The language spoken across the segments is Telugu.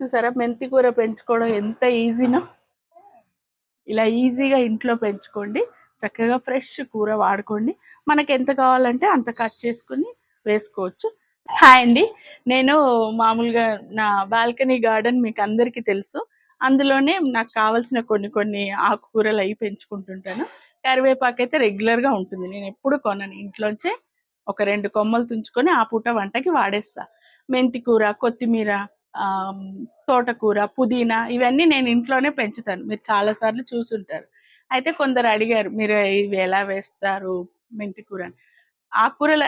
చూసారా? మెంతి కూర పెంచుకోవడం ఎంత ఈజీనో? ఇలా ఈజీగా ఇంట్లో పెంచుకోండి. చక్కగా ఫ్రెష్ కూర వాడుకోండి. మనకి ఎంత కావాలంటే అంత కట్ చేసుకుని వేసుకోవచ్చు. హాయ్ అండి. నేను మామూలుగా నా బాల్కనీ గార్డెన్ మీకు అందరికీ తెలుసు. అందులోనే నాకు కావాల్సిన కొన్ని కొన్ని ఆకుకూరలు అవి పెంచుకుంటుంటాను. కరివేపాకు అయితే రెగ్యులర్గా ఉంటుంది. నేను ఎప్పుడు కొనను. ఇంట్లోంచే ఒక రెండు కొమ్మలు తుంచుకొని ఆ పూట వంటకి వాడేస్తా. మెంతి కూర కొత్తిమీర తోటకూర పుదీనా ఇవన్నీ నేను ఇంట్లోనే పెంచుతాను. మీరు చాలాసార్లు చూసుంటారు. అయితే కొందరు అడిగారు మీరు ఇవి ఎలా వేస్తారు మెంతి కూర? అని. ఆకుకూరలు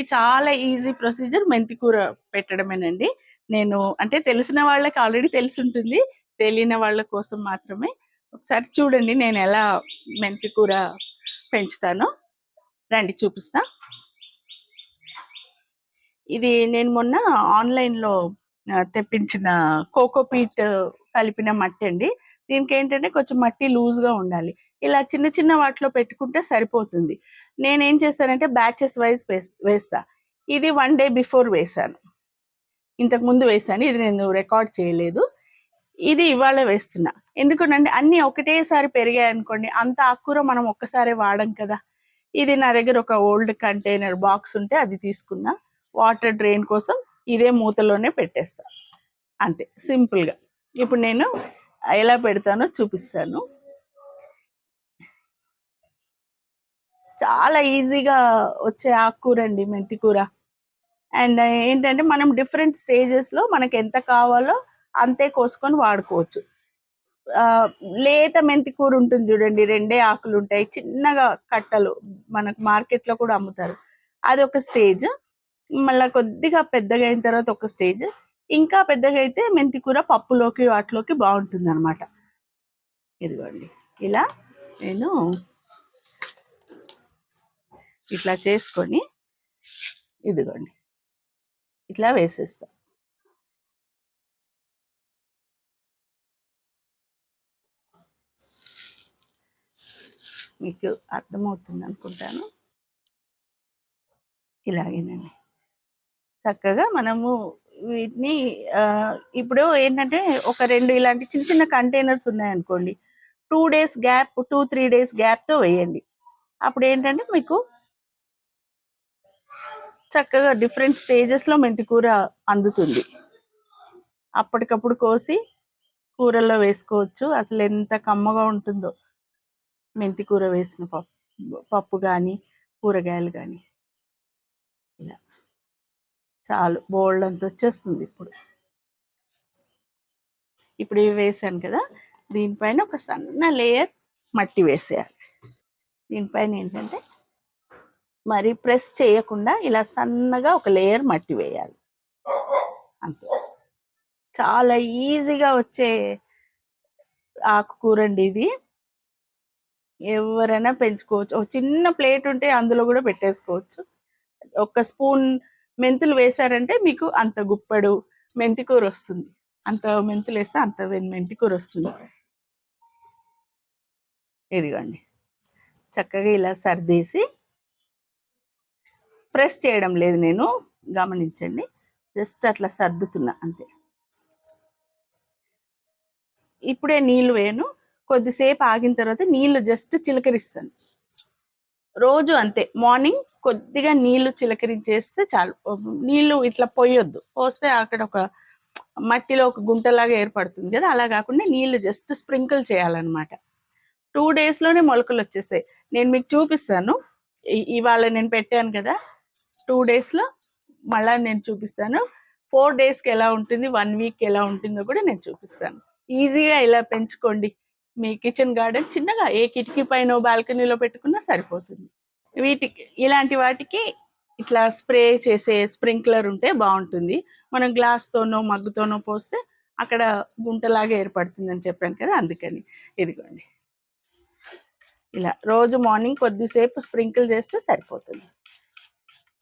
చాలా ఈజీ ప్రొసీజర్ మెంతి కూర పెట్టడమేనండి. నేను అంటే తెలిసిన వాళ్ళకి ఆల్రెడీ తెలిసి ఉంటుంది తెలియని వాళ్ళ కోసం మాత్రమే. ఒకసారి చూడండి నేను ఎలా మెంతి కూర పెంచుతానో. రండి చూపిస్తా. ఇది నేను మొన్న ఆన్లైన్లో తెప్పించిన కోకోపీట్ కలిపిన మట్టి అండి. దీనికి ఏంటంటే కొంచెం మట్టి లూజ్గా ఉండాలి. ఇలా చిన్న చిన్న వాటిలో పెట్టుకుంటే సరిపోతుంది. నేనేం చేస్తానంటే బ్యాచెస్ వైజ్ వేస్తా. ఇది వన్ డే బిఫోర్ వేసాను. ఇంతకు ముందు వేసాను. ఇది నేను రికార్డ్ చేయలేదు. ఇది ఇవాళ వేస్తున్నా. ఎందుకంటే అన్ని ఒకటేసారి పెరిగాయి అనుకోండి అంత ఆకుకూర మనం ఒక్కసారి వాడం కదా. ఇది నా దగ్గర ఒక ఓల్డ్ కంటైనర్ బాక్స్ ఉంటే అది తీసుకున్నా. వాటర్ డ్రైన్ కోసం ఇదే మూతలోనే పెట్టేస్తా. అంతే సింపుల్గా ఇప్పుడు నేను ఎలా పెడతానో చూపిస్తాను. చాలా ఈజీగా వచ్చే ఆకుకూర అండి మెంతి కూర. అండ్ ఏంటంటే మనం డిఫరెంట్ స్టేజెస్లో మనకు ఎంత కావాలో అంతే కోసుకొని వాడుకోవచ్చు. ఆ, లేత మెంతి కూర ఉంటుంది చూడండి రెండే ఆకులు ఉంటాయి. చిన్నగా కట్టలు మనకు మార్కెట్లో కూడా అమ్ముతారు. అది ఒక స్టేజ్. మళ్ళీ కొద్దిగా పెద్దగా అయిన తర్వాత ఒక స్టేజ్. ఇంకా పెద్దగా అయితే మెంతి కూర పప్పులోకి వాటిలోకి బాగుంటుంది అనమాట ఇదిగోండి. ఇలా నేను ఇట్లా చేసుకొని ఇదిగోండి. ఇట్లా వేసేస్తా. మీకు అర్థమవుతుంది అనుకుంటాను ఇలాగేనండి. చక్కగా మనము వీటిని ఇప్పుడు ఏంటంటే ఒక రెండు ఇలాంటి చిన్న చిన్న కంటైనర్స్ ఉన్నాయనుకోండి two days gap two three days గ్యాప్తో వేయండి. అప్పుడు ఏంటంటే మీకు చక్కగా డిఫరెంట్ స్టేజెస్లో మెంతి కూర అందుతుంది. అప్పటికప్పుడు కోసి కూరల్లో వేసుకోవచ్చు. అసలు ఎంత కమ్మగా ఉంటుందో. మెంతి కూర వేసిన పప్పు పప్పు కానీ కూరగాయలు కానీ ఇలా. చాలు బోల్డ్ అంత వచ్చేస్తుంది ఇప్పుడు. ఇప్పుడు ఇవి వేసాను కదా దీనిపైన ఒక సన్న లేయర్ మట్టి వేసేయాలి. దీనిపైన ఏంటంటే మరి ప్రెస్ చేయకుండా ఇలా సన్నగా ఒక లేయర్ మట్టి వేయాలి. అంతే. చాలా ఈజీగా వచ్చే ఆకుకూర అండి ఇది. ఎవరైనా పెంచుకోవచ్చు. ఒక చిన్న ప్లేట్ ఉంటే అందులో కూడా పెట్టేసుకోవచ్చు. ఒక స్పూన్ మెంతులు వేసారంటే మీకు అంత గుప్పెడు మెంతి కూర వస్తుంది. అంత మెంతులు వేస్తే అంత వెన్- మెంతి కూర వస్తుంది. ఇదిగోండి. చక్కగా ఇలా సర్దేసి ప్రెస్ చేయడం లేదు నేను గమనించండి. జస్ట్ అట్లా సర్దుతున్నా అంతే. ఇప్పుడే నీళ్ళు వేయను. కొద్దిసేపు ఆగిన తర్వాత నీళ్ళు జస్ట్ చిలకరిస్తాను. రోజు అంతే. మార్నింగ్ కొద్దిగా నీళ్ళు చిలకరించేస్తే చాలు. నీళ్ళు ఇట్లా పోయొద్దు. పోస్తే అక్కడ ఒక మట్టిలో ఒక గుంటలాగా ఏర్పడుతుంది కదా. అలా కాకుండా నీళ్ళు జస్ట్ స్ప్రింకిల్ చేయాలన్నమాట. టూ డేస్లోనే మొలకలు వచ్చేస్తాయి. నేను మీకు చూపిస్తాను. ఇవాళ నేను పెట్టాను కదా. టూ డేస్లో మళ్ళీ నేను చూపిస్తాను. ఫోర్ డేస్కి ఎలా ఉంటుంది? వన్ వీక్ ఎలా ఉంటుందో కూడా నేను చూపిస్తాను. ఈజీగా ఇలా పెంచుకోండి. మీ కిచెన్ గార్డెన్ చిన్నగా ఏ కిటికీ పైన బాల్కనీలో పెట్టుకున్నా సరిపోతుంది. వీటికి ఇలాంటి వాటికి ఇట్లా స్ప్రే చేసే స్ప్రింక్లర్ ఉంటే బాగుంటుంది. మనం గ్లాస్తోనో మగ్గుతోనో పోస్తే అక్కడ గుంటలాగా ఏర్పడుతుంది అని చెప్పాను కదా అందుకని ఇదిగోండి. ఇలా రోజు మార్నింగ్ కొద్దిసేపు స్ప్రింకిల్ చేస్తే సరిపోతుంది.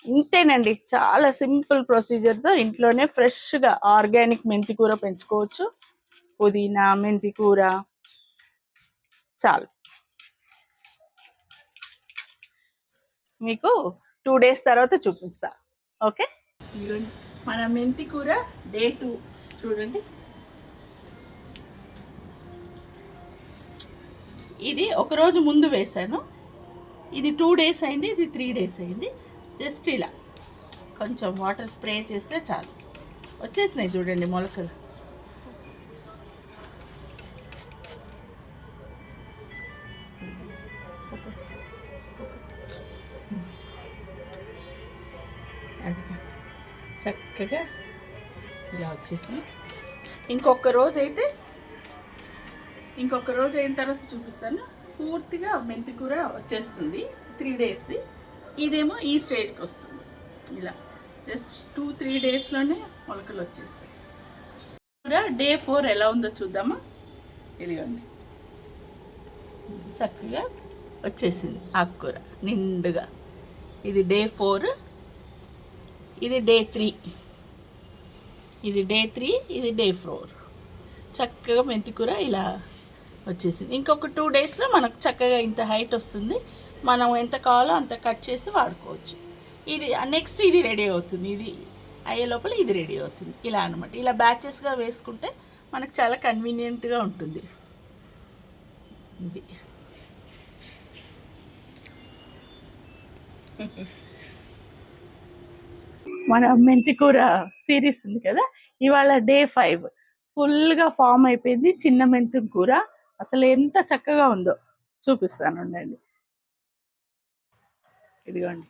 ఇంతేనండి చాలా సింపుల్ ప్రొసీజర్తో ఇంట్లోనే ఫ్రెష్గా ఆర్గానిక్ మెంతి కూర పెంచుకోవచ్చు. పుదీనా మెంతి కూర చాలు. మీకు టూ డేస్ తర్వాత చూపిస్తా. ఓకే మన మెంతి కూర డే టూ చూడండి. ఇది ఒకరోజు ముందు వేసాను ఇది టూ డేస్ అయింది ఇది త్రీ డేస్ అయింది. జస్ట్ ఇలా. కొంచెం వాటర్ స్ప్రే చేస్తే చాలు. వచ్చేసినాయి చూడండి మొలకలు. అది చక్కగా ఇలా వచ్చేసింది. ఇంకొక రోజు అయితే ఇంకొక రోజు అయిన తర్వాత చూపిస్తాను. పూర్తిగా మెంతి కూర వచ్చేస్తుంది త్రీ డేస్ది ఇదేమో ఈ స్టేజ్కి వస్తుంది. ఇలా జస్ట్ టూ త్రీ డేస్లోనే మొలకలు వచ్చేస్తాయి. కూర డే ఫోర్ ఎలా ఉందో చూద్దామా? ఇదిగోండి. చక్కగా వచ్చేసింది ఆకుకూర నిండుగా. ఇది డే ఫోర్ ఇది డే త్రీ. ఇది డే త్రీ ఇది డే ఫోర్. చక్కగా మెంతికూర ఇలా వచ్చేసింది. ఇంకొక టూ డేస్లో మనకు చక్కగా ఇంత హైట్ వస్తుంది. మనం ఎంత కావాలో అంత కట్ చేసి వాడుకోవచ్చు. ఇది నెక్స్ట్ ఇది రెడీ అవుతుంది. ఇది అయ్యే లోపల ఇది రెడీ అవుతుంది. ఇలా అనమాట ఇలా బ్యాచెస్గా వేసుకుంటే మనకు చాలా కన్వీనియంట్గా ఉంటుంది. ఇది. మన మెంతికూర సిరీస్ ఉంది కదా ఇవాళ డే ఫైవ్ ఫుల్గా ఫామ్ అయిపోయింది చిన్న మెంతి కూర. అసలు ఎంత చక్కగా ఉందో చూపిస్తాను ఉండండి. ఇదిగోండి.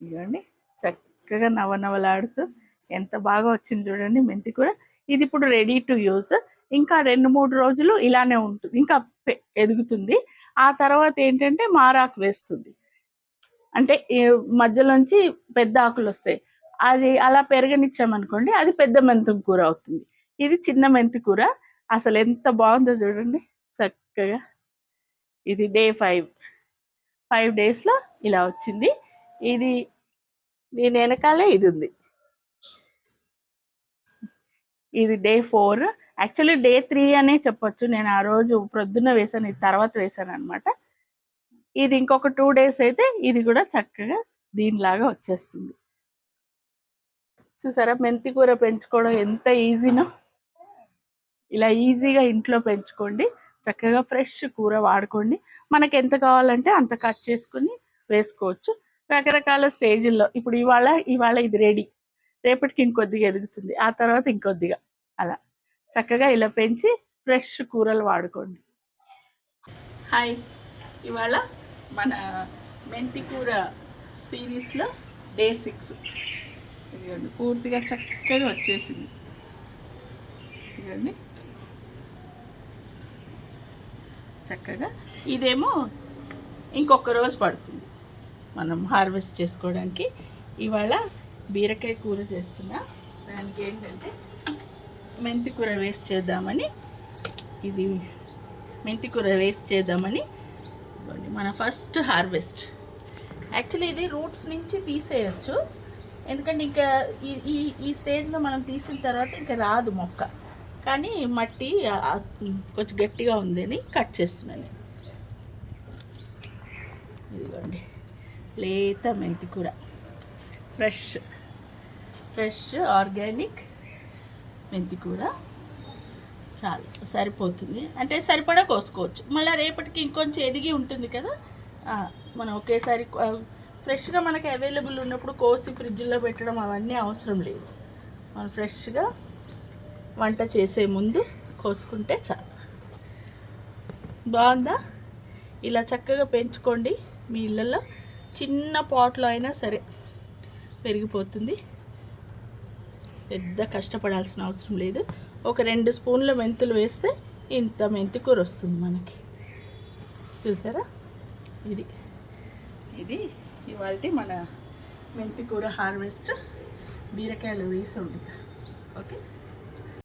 ఇదిగోండి. చక్కగా నవనవలాడుతూ ఎంత బాగా వచ్చింది చూడండి మెంతి కూర. ఇది ఇప్పుడు రెడీ టు యూస్ ఇంకా రెండు మూడు రోజులు ఇలానే ఉంటుంది. ఇంకా పె- ఎదుగుతుంది. ఆ తర్వాత ఏంటంటే మారాకు వేస్తుంది. అంటే మధ్యలోంచి పెద్ద ఆకులు వస్తాయి. అది అలా పెరగనిచ్చామనుకోండి అది పెద్ద మెంతం కూర అవుతుంది. ఇది చిన్న మెంతి కూర. అసలు ఎంత బాగుందో చూడండి. చక్కగా. ఇది డే ఫైవ్. ఫైవ్ డేస్లో ఇలా వచ్చింది. ఇది దీని వెనకాలే ఇది ఉంది. ఇది day four. Actually day three అనే చెప్పొచ్చు. నేను ఆ రోజు ప్రొద్దున వేసాను ఇది తర్వాత వేసాను అనమాట ఇది ఇంకొక టూ డేస్ అయితే ఇది కూడా చక్కగా దీనిలాగా వచ్చేస్తుంది. చూసారా? మెంతి కూర పెంచుకోవడం ఎంత ఈజీనో? ఇలా ఈజీగా ఇంట్లో పెంచుకోండి. చక్కగా ఫ్రెష్ కూర వాడుకోండి. మనకి ఎంత కావాలంటే అంత కట్ చేసుకుని వేసుకోవచ్చు. రకరకాల స్టేజ్ల్లో ఇప్పుడు ఇవాళ ఇవాళ ఇది రెడీ. రేపటికి ఇంకొద్దిగా ఎదుగుతుంది. ఆ తర్వాత ఇంకొద్దిగా. అలా. చక్కగా ఇలా పెంచి ఫ్రెష్ కూరలు వాడుకోండి. హాయ్. ఇవాళ మన మెంతి కూర సిరీస్లో డే సిక్స్. ఇదిగోండి పూర్తిగా చక్కగా వచ్చేసింది. ఇదిగోండి. చక్కగా ఇదేమో ఇంకొక రోజు పడుతుంది. మనం హార్వెస్ట్ చేసుకోవడానికి ఇవాళ బీరకాయ కూర చేస్తున్నా. దానికి ఏంటంటే మెంతి కూర వేస్ట్ చేద్దామని ఇది మెంతి కూర వేస్ట్ చేద్దామని ఇదిగోండి మన ఫస్ట్ హార్వెస్ట్. యాక్చువల్లీ ఇది రూట్స్ నుంచి తీసేయచ్చు. ఎందుకంటే ఇంకా ఈ ఈ స్టేజ్లో మనం తీసిన తర్వాత ఇంకా రాదు మొక్క. కానీ మట్టి కొంచెం గట్టిగా ఉందని కట్ చేస్తున్నాను. ఇదిగోండి. లేత మెంతి కూర. ఫ్రెష్ ఫ్రెష్ ఆర్గానిక్ మెంతి కూడా చాలు సరిపోతుంది. అంటే సరిపడా కోసుకోవచ్చు. మళ్ళీ రేపటికి ఇంకొంచెం ఎదిగి ఉంటుంది కదా మనం ఒకేసారి ఫ్రెష్గా మనకి అవైలబుల్ ఉన్నప్పుడు కోసి ఫ్రిడ్జ్లో పెట్టడం అవన్నీ అవసరం లేదు. మనం ఫ్రెష్గా వంట చేసే ముందు కోసుకుంటే చాలు. బాగుందా? ఇలా చక్కగా పెంచుకోండి మీ ఇళ్ళల్లో. చిన్న పాట్లో అయినా సరే పెరిగిపోతుంది. పెద్ద కష్టపడాల్సిన అవసరం లేదు. ఒక రెండు స్పూన్ల మెంతులు వేస్తే ఇంత మెంతి కూర వస్తుంది మనకి. చూసారా? ఇది. ఇది ఇవాళ మన మెంతి కూర హార్వెస్ట్ బీరకాయలు వేసి ఉంటుంది ఓకే?